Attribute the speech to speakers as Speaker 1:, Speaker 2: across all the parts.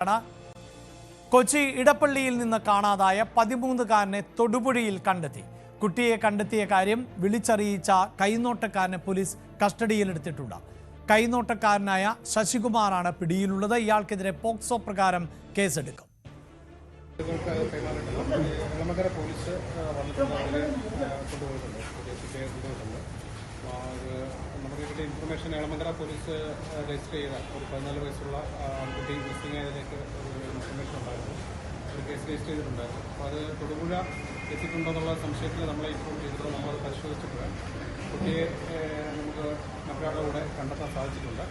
Speaker 1: ആണ് കൊച്ചി ഇടപ്പള്ളിയിൽ നിന്ന് കാണാതായ പതിമൂന്നുകാരനെ തൊടുപുഴയിൽ കണ്ടെത്തി. കുട്ടിയെ കണ്ടെത്തിയ കാര്യം വിളിച്ചറിയിച്ച കൈനോട്ടക്കാരനെ പോലീസ് കസ്റ്റഡിയിലെടുത്തിട്ടുണ്ട് കൈനോട്ടക്കാരനായ ശശികുമാറാണ് പിടിയിലുള്ളത്. ഇയാൾക്കെതിരെ പോക്സോ പ്രകാരം കേസെടുക്കും.
Speaker 2: പോലീസ് ആ, വന്നിട്ടുണ്ട് അവരെ ആ, കൊണ്ടുപോയിട്ടുണ്ട് പ്രദേശത്തെ കൊണ്ടുപോയിട്ടുണ്ട് ആ, ഇത് കിട്ടിയ ഇൻഫർമേഷൻ ഏളമംഗല പോലീസ് രജിസ്റ്റർ ചെയ്ത ഒരു പതിനാല് വയസ്സുള്ള ആൺകുട്ടി കുട്ടി മിസ്സിംഗ് ആയതിലേക്ക് ഇൻഫർമേഷൻ ഉണ്ടായിരുന്നു. ഒരു കേസ് രജിസ്റ്റർ ചെയ്തിട്ടുണ്ടായിരുന്നു. അപ്പോൾ അത് തൊടുപുഴ എത്തിയിട്ടുണ്ടെന്നുള്ള സംശയത്തിൽ നമ്മളെ ഇൻഫോം ചെയ്തിട്ട് നമ്മളത് പരിശോധിച്ചിട്ട് കുട്ടിയെ നമുക്ക് മറ്റൊരാളുടെ കൂടെ കണ്ടെത്താൻ സാധിച്ചിട്ടുണ്ട്.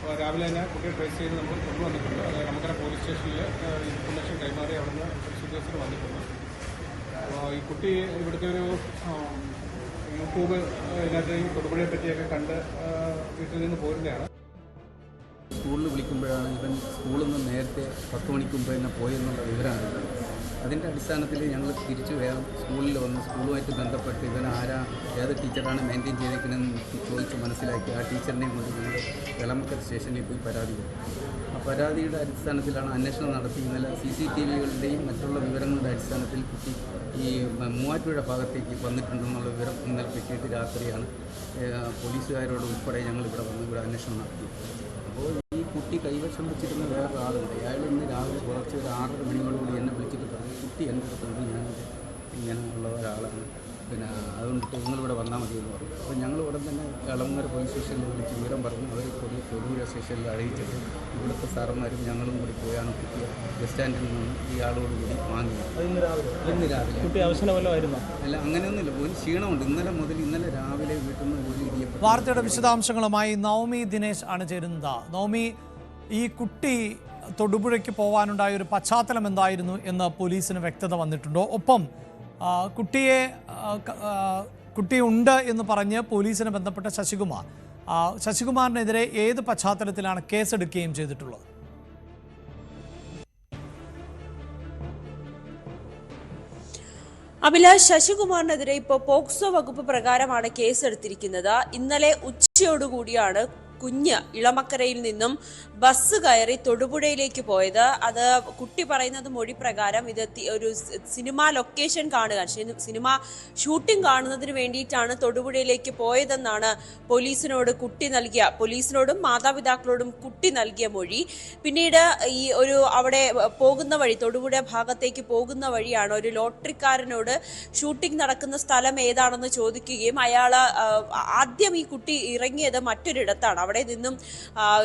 Speaker 2: അപ്പോൾ രാവിലെ തന്നെ കുട്ടിയെ ട്രേസ് ചെയ്ത് നമ്മൾ കൊണ്ടുവന്നിട്ടുണ്ട്. അത് നമുക്കര പോലീസ് സ്റ്റേഷനിൽ ഇൻഫർമേഷൻ കൈമാറി അവിടുന്ന് ഉദ്യോഗസ്ഥർ വന്നിട്ടുണ്ട്. അപ്പോൾ ഈ കുട്ടി ഇവിടുത്തെ ഒരു യൂട്യൂബ് ഈ തൊടുപുഴയെ പറ്റിയൊക്കെ കണ്ട് വീട്ടിൽ നിന്ന് പോരുന്നതാണ്
Speaker 3: സ്കൂളിൽ വിളിക്കുമ്പോഴാണ് ഇവൻ സ്കൂളിൽ നിന്ന് നേരത്തെ പത്ത് മണിക്ക് മുമ്പ് തന്നെ പോയെന്നുള്ള വിവരമാണ്. അതിന്റെ അടിസ്ഥാനത്തിൽ ഞങ്ങൾ തിരിച്ചു വേറെ സ്കൂളിൽ വന്ന് സ്കൂളുമായിട്ട് ബന്ധപ്പെട്ട് ഇവൻ ആരാ ഏത് ടീച്ചറാണ് മെയിന്റെയിൻ ചെയ്തേക്കുന്നതെന്ന് ചോദിച്ച് മനസ്സിലാക്കി ആ ടീച്ചറിനെ കൊണ്ട് ഞങ്ങൾ വെളമക്കൽ സ്റ്റേഷനിൽ പോയി പരാതി കൊടുത്തു. ആ പരാതിയുടെ അടിസ്ഥാനത്തിലാണ് അന്വേഷണം നടത്തി. ഇന്നലെ സി സി ടി വികളുടെയും മറ്റുള്ള വിവരങ്ങളുടെ അടിസ്ഥാനത്തിൽ കുട്ടി ഈ മൂവാറ്റുപുഴ ഭാഗത്തേക്ക് വന്നിട്ടുണ്ടെന്നുള്ള വിവരം ഇന്നലെ കിട്ടിയിട്ട് രാത്രിയാണ് പോലീസുകാരോട് ഉൾപ്പെടെ ഞങ്ങൾ ഇവിടെ വന്ന് ഇവിടെ അന്വേഷണം നടത്തി. അപ്പോൾ ഈ കുട്ടി കൈവശം വെച്ചിരുന്ന വേറൊരാളുണ്ട്. അയാൾ ഇന്ന് രാവിലെ കുറച്ച് ഒരു ആറര മണിയോടുകൂടി എന്നെ വിളിച്ചിട്ട് കുട്ടി എന്റെ അടുത്തുണ്ട് ഞാൻ ഇങ്ങനെ ഉള്ള ഒരാളാണ് പിന്നെ അതുകൊണ്ട് നിങ്ങളിവിടെ വന്നാൽ മതി എന്ന് പറഞ്ഞു. അപ്പോൾ ഞങ്ങൾ ഉടൻ തന്നെ കളമങ്ങര പോലീസ് സ്റ്റേഷനിൽ വിളിച്ച് വിവരം പറഞ്ഞു. അവർ കൊല്ലം തൊടുപുഴ സ്റ്റേഷനിൽ അറിയിച്ചിട്ട് ഇവിടുത്തെ സാറന്മാരും ഞങ്ങളും കൂടി പോയാണ് കുട്ടിയെ ബസ് സ്റ്റാൻഡിൽ നിന്ന് ഈ ആളോട് കൂടി വാങ്ങിയത്
Speaker 4: ഇന്ന് രാവിലെ. കുട്ടി
Speaker 3: അല്ല അങ്ങനെയൊന്നുമില്ല. ഒരു ക്ഷീണമുണ്ട്. ഇന്നലെ മുതൽ ഇന്നലെ രാവിലെ വീട്ടിൽ നിന്ന് ഒരു
Speaker 1: വാർത്തയുടെ വിശദാംശങ്ങളുമായി നവമി ദിനേശ് ആണ് ചേരുന്നത്. നവമി ഈ കുട്ടി തൊടുപുഴയ്ക്ക് പോകാനുണ്ടായ ഒരു പശ്ചാത്തലം എന്തായിരുന്നു എന്ന് പോലീസിന് വ്യക്തത വന്നിട്ടുണ്ടോ? ഒപ്പം കുട്ടിയെ കുട്ടിയുണ്ട് എന്ന് പറഞ്ഞ് പോലീസിനെ ബന്ധപ്പെട്ട ശശികുമാർ ശശികുമാറിനെതിരെ ഏത് പശ്ചാത്തലത്തിലാണ് കേസെടുക്കുകയും ചെയ്തിട്ടുള്ളത്?
Speaker 5: അഭിലാഷ് ശശികുമാറിനെതിരെ ഇപ്പോൾ പോക്സോ വകുപ്പ് പ്രകാരമാണ് കേസെടുത്തിരിക്കുന്നത്. ഇന്നലെ ഉച്ചയോടുകൂടിയാണ് കുഞ്ഞ് ഇളമക്കരയിൽ നിന്നും ബസ് കയറി തൊടുപുഴയിലേക്ക് പോയത്. അത് കുട്ടി പറയുന്നത് മൊഴി പ്രകാരം ഇത് ഒരു സിനിമ ലൊക്കേഷൻ കാണുക. സിനിമ ഷൂട്ടിംഗ് കാണുന്നതിന് വേണ്ടിയിട്ടാണ് തൊടുപുഴയിലേക്ക് പോയതെന്നാണ് പോലീസിനോട് കുട്ടി നൽകിയ പോലീസിനോടും മാതാപിതാക്കളോടും കുട്ടി നൽകിയ മൊഴി. പിന്നീട് ഈ ഒരു അവിടെ പോകുന്ന വഴി തൊടുപുഴ ഭാഗത്തേക്ക് പോകുന്ന വഴിയാണ് ഒരു ലോട്ടറിക്കാരനോട് ഷൂട്ടിംഗ് നടക്കുന്ന സ്ഥലം ഏതാണെന്ന് ചോദിക്കുകയും അയാൾ ആദ്യം ഈ കുട്ടി ഇറങ്ങിയത് മറ്റൊരിടത്താണ്. അവിടെ നിന്നും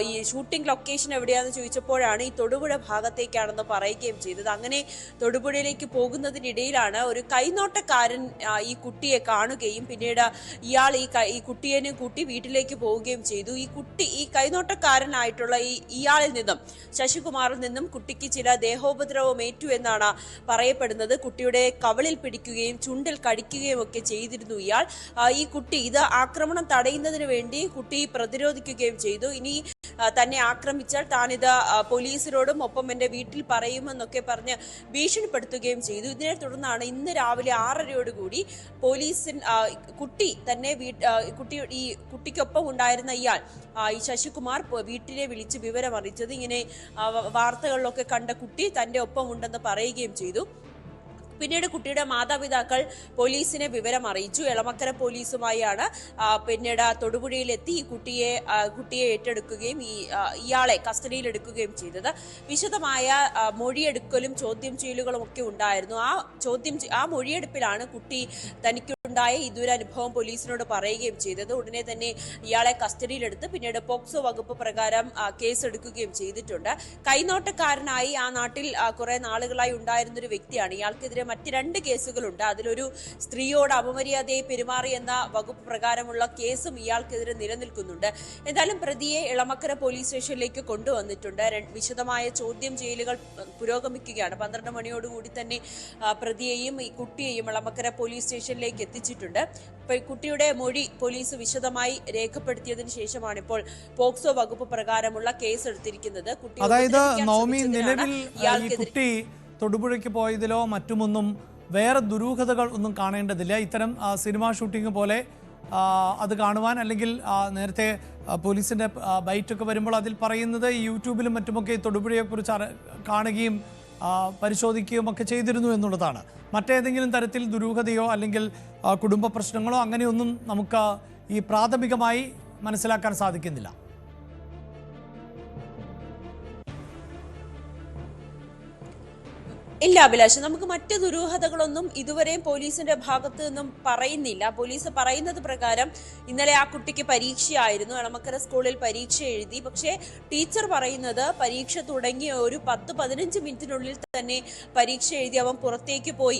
Speaker 5: ഈ ഷൂട്ടിംഗ് ലൊക്കേഷൻ എവിടെയാണെന്ന് ചോദിച്ചപ്പോഴാണ് ഈ തൊടുപുഴ ഭാഗത്തേക്കാണെന്ന് പറയുകയും ചെയ്തത്. അങ്ങനെ തൊടുപുഴയിലേക്ക് പോകുന്നതിനിടയിലാണ് ഒരു കൈനോട്ടക്കാരൻ ഈ കുട്ടിയെ കാണുകയും പിന്നീട് ഇയാൾ ഈ ഈ കുട്ടിയെ കൂട്ടി വീട്ടിലേക്ക് പോവുകയും ചെയ്തു. ഈ കുട്ടി ഈ കൈനോട്ടക്കാരനായിട്ടുള്ള ഈ ഇയാളിൽ നിന്നും ശശികുമാറിൽ നിന്നും കുട്ടിക്ക് ചില ദേഹോപദ്രവം ഏറ്റു എന്നാണ് പറയപ്പെടുന്നത്. കുട്ടിയുടെ കവളിൽ പിടിക്കുകയും ചുണ്ടിൽ കടിക്കുകയും ഒക്കെ ചെയ്തിരുന്നു ഇയാൾ. ഈ കുട്ടി ഇത് ആക്രമണം തടയുന്നതിന് വേണ്ടി കുട്ടി പ്രതിരോധിക്കുകയും ചെയ്തു. ഇനി തന്നെ ആക്രമിച്ചാൽ താനിത് പോലീസിനോടും ഒപ്പം എന്റെ വീട്ടിൽ പറയുമെന്നൊക്കെ പറഞ്ഞ് ഭീഷണിപ്പെടുത്തുകയും ചെയ്തു. ഇതിനെ തുടർന്നാണ് ഇന്ന് രാവിലെ ആറരയോടുകൂടി പോലീസിൻ കുട്ടി തന്നെ കുട്ടി ഈ കുട്ടിക്കൊപ്പം ഉണ്ടായിരുന്ന ഇയാൾ ഈ ശശികുമാർ വീട്ടിലെ വിളിച്ച് വിവരം അറിയിച്ചത് ഇങ്ങനെ വാർത്തകളിലൊക്കെ കണ്ട കുട്ടി തന്റെ ഒപ്പം ഉണ്ടെന്ന് പറയുകയും ചെയ്തു. പിന്നീട് കുട്ടിയുടെ മാതാപിതാക്കൾ പോലീസിനെ വിവരം അറിയിച്ചു എളമക്കര പോലീസുമായാണ് പിന്നീട് തൊടുപുഴയിലെത്തി ഈ കുട്ടിയെ കുട്ടിയെ ഏറ്റെടുക്കുകയും ഈ ഇയാളെ കസ്റ്റഡിയിൽ എടുക്കുകയും ചെയ്തത്. വിശദമായ മൊഴിയെടുക്കലും ചോദ്യം ചെയ്യലുകളും ഒക്കെ ഉണ്ടായിരുന്നു. ആ ചോദ്യം ആ മൊഴിയെടുപ്പിലാണ് കുട്ടി തനിക്കുണ്ടായ ഈ ദുരനുഭവം പോലീസിനോട് പറയുകയും ചെയ്തത്. ഉടനെ തന്നെ ഇയാളെ കസ്റ്റഡിയിലെടുത്ത് പിന്നീട് പോക്സോ വകുപ്പ് പ്രകാരം കേസ് കേസെടുക്കുകയും ചെയ്തിട്ടുണ്ട്. കൈനോട്ടക്കാരനായി ആ നാട്ടിൽ കുറെ നാളുകളായി ഉണ്ടായിരുന്ന ഒരു വ്യക്തിയാണ്. ഇയാൾക്കെതിരെ മറ്റ് രണ്ട് കേസുകളുണ്ട്. അതിലൊരു സ്ത്രീയോട് അപമര്യാദയെ പെരുമാറി എന്ന വകുപ്പ് പ്രകാരമുള്ള കേസും ഇയാൾക്കെതിരെ നിലനിൽക്കുന്നുണ്ട്. എന്തായാലും പ്രതിയെ ഇളമക്കര പോലീസ് സ്റ്റേഷനിലേക്ക് കൊണ്ടുവന്നിട്ടുണ്ട്. വിശദമായ ചോദ്യം ചെയ്യലുകൾ പുരോഗമിക്കുകയാണ്. പന്ത്രണ്ട് മണിയോടുകൂടി തന്നെ പ്രതിയെയും ഈ കുട്ടിയെയും ഇളമക്കര പോലീസ് സ്റ്റേഷനിലേക്ക് എത്തിച്ചിട്ടുണ്ട്. കുട്ടിയുടെ മൊഴി പോലീസ് വിശദമായി രേഖപ്പെടുത്തിയതിനു ശേഷമാണ് ഇപ്പോൾ പോക്സോ വകുപ്പ് പ്രകാരമുള്ള കേസ് എടുത്തിരിക്കുന്നത് കുട്ടി
Speaker 1: അതായത് നവമി നിലവിൽ കുട്ടി തൊടുപുഴയ്ക്ക് പോയതിലോ മറ്റുമൊന്നും വേറെ ദുരൂഹതകൾ ഒന്നും കാണേണ്ടതില്ല. ഇത്തരം സിനിമ ഷൂട്ടിംഗ് പോലെ അത് കാണുവാൻ അല്ലെങ്കിൽ നേരത്തെ പോലീസിന്റെ ബൈറ്റൊക്കെ വരുമ്പോൾ അതിൽ പറയുന്നത് യൂട്യൂബിലും മറ്റുമൊക്കെ തൊടുപുഴയെക്കുറിച്ച് കാണുകയും പരിശോധിക്കുകയും ഒക്കെ ചെയ്തിരുന്നു എന്നുള്ളതാണ്. മറ്റേതെങ്കിലും തരത്തിൽ ദുരൂഹതയോ അല്ലെങ്കിൽ കുടുംബ പ്രശ്നങ്ങളോ അങ്ങനെയൊന്നും നമുക്ക് ഈ പ്രാഥമികമായി മനസ്സിലാക്കാൻ സാധിക്കുന്നില്ല.
Speaker 5: ഇല്ല അഭിലാഷ്. നമുക്ക് മറ്റ് ദുരൂഹതകളൊന്നും ഇതുവരെയും പോലീസിന്റെ ഭാഗത്തു നിന്നും പറയുന്നില്ല. പോലീസ് പറയുന്നത് പ്രകാരം ഇന്നലെ ആ കുട്ടിക്ക് പരീക്ഷയായിരുന്നു. എളമക്കര സ്കൂളിൽ പരീക്ഷ എഴുതി. പക്ഷേ ടീച്ചർ പറയുന്നത് പരീക്ഷ തുടങ്ങിയ ഒരു പത്ത് പതിനഞ്ച് മിനിറ്റിനുള്ളിൽ തന്നെ പരീക്ഷ എഴുതി അവൻ പുറത്തേക്ക് പോയി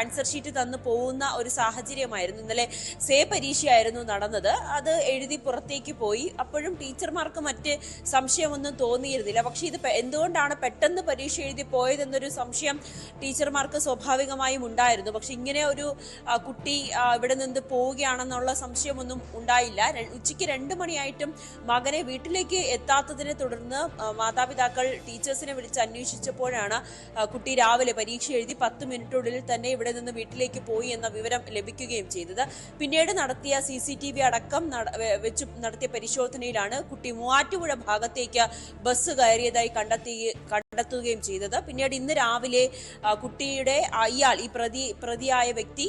Speaker 5: ആൻസർ ഷീറ്റ് തന്ന് പോകുന്ന ഒരു സാഹചര്യമായിരുന്നു. ഇന്നലെ സേ പരീക്ഷയായിരുന്നു നടന്നത്. അത് എഴുതി പുറത്തേക്ക് പോയി. അപ്പോഴും ടീച്ചർമാർക്ക് മറ്റ് സംശയമൊന്നും തോന്നിയിരുന്നില്ല. പക്ഷെ ഇത് എന്തുകൊണ്ടാണ് പെട്ടെന്ന് പരീക്ഷ എഴുതി പോയതെന്നൊരു സംശയം ടീച്ചർമാർക്ക് സ്വാഭാവികമായും ഉണ്ടായിരുന്നു. പക്ഷെ ഇങ്ങനെ ഒരു കുട്ടി ഇവിടെ നിന്ന് പോവുകയാണെന്നുള്ള സംശയമൊന്നും ഉണ്ടായില്ല. ഉച്ചയ്ക്ക് രണ്ട് മണിയായിട്ടും മകനെ വീട്ടിലേക്ക് എത്താത്തതിനെ തുടർന്ന് മാതാപിതാക്കൾ ടീച്ചേഴ്സിനെ വിളിച്ച് അന്വേഷിച്ചപ്പോഴാണ് കുട്ടി രാവിലെ പരീക്ഷ എഴുതി പത്ത് മിനിറ്റിനുള്ളിൽ തന്നെ ഇവിടെ നിന്ന് വീട്ടിലേക്ക് പോയി എന്ന വിവരം ലഭിക്കുകയും ചെയ്തത്. പിന്നീട് നടത്തിയ സി സി ടി വി അടക്കം വെച്ച് നടത്തിയ പരിശോധനയിലാണ് കുട്ടി മൂവാറ്റുപുഴ ഭാഗത്തേക്ക് ബസ് കയറിയതായി കണ്ടെത്തി കണ്ടെത്തുകയും ചെയ്തത്. പിന്നീട് ഇന്ന് രാവിലെ കുട്ടിയുടെ അയാൾ ഈ പ്രതി പ്രതിയായ വ്യക്തി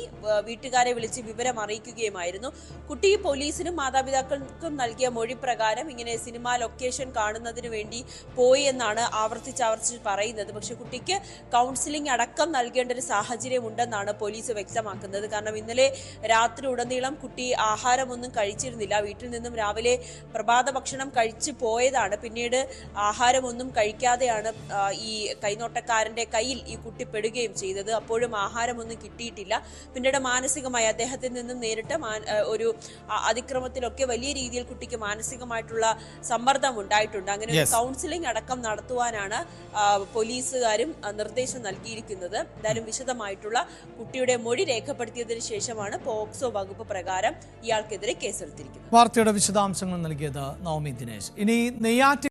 Speaker 5: വീട്ടുകാരെ വിളിച്ച് വിവരം അറിയിക്കുകയുമായിരുന്നു. കുട്ടി പോലീസിനും മാതാപിതാക്കൾക്കും നൽകിയ മൊഴി പ്രകാരം ഇങ്ങനെ സിനിമ ലൊക്കേഷൻ കാണുന്നതിന് വേണ്ടി പോയി എന്നാണ് ആവർത്തിച്ച് ആവർത്തിച്ച് പറയുന്നത്. പക്ഷെ കുട്ടിക്ക് കൗൺസിലിംഗ് അടക്കം നൽകേണ്ട ഒരു സാഹചര്യം ഉണ്ടെന്നാണ് പോലീസ് വ്യക്തമാക്കുന്നത്. കാരണം ഇന്നലെ രാത്രി ഉടനീളം കുട്ടി ആഹാരമൊന്നും കഴിച്ചിരുന്നില്ല. വീട്ടിൽ നിന്നും രാവിലെ പ്രഭാത ഭക്ഷണം കഴിച്ചു പോയതാണ്. പിന്നീട് ആഹാരമൊന്നും കഴിക്കാതെയാണ് ഈ കൈനോട്ടക്കാരന്റെ കയ്യിൽ ഈ കുട്ടി പെടുകയും ചെയ്തത്. അപ്പോഴും ആഹാരമൊന്നും കിട്ടിയിട്ടില്ല. പിന്നീട് മാനസികമായി അദ്ദേഹത്തിൽ നിന്നും നേരിട്ട് ഒരു അതിക്രമത്തിലൊക്കെ വലിയ രീതിയിൽ കുട്ടിക്ക് മാനസികമായിട്ടുള്ള സമ്മർദ്ദം ഉണ്ടായിട്ടുണ്ട്. അങ്ങനെ ഒരു കൗൺസിലിംഗ് അടക്കം നടത്തുവാനാണ് പോലീസുകാരും നിർദ്ദേശം നൽകിയിരിക്കുന്നത്. എന്തായാലും വിശദമായിട്ടുള്ള കുട്ടിയുടെ മൊഴി രേഖപ്പെടുത്തിയതിനു ശേഷമാണ് പോക്സോ വകുപ്പ് പ്രകാരം ഇയാൾക്കെതിരെ കേസെടുത്തിരിക്കുന്നത്.
Speaker 1: വാർത്തയുടെ വിശദാംശങ്ങൾ നൽകിയത് നവമി ദിനേശ്. ഇനി നെയ്യാറ്റി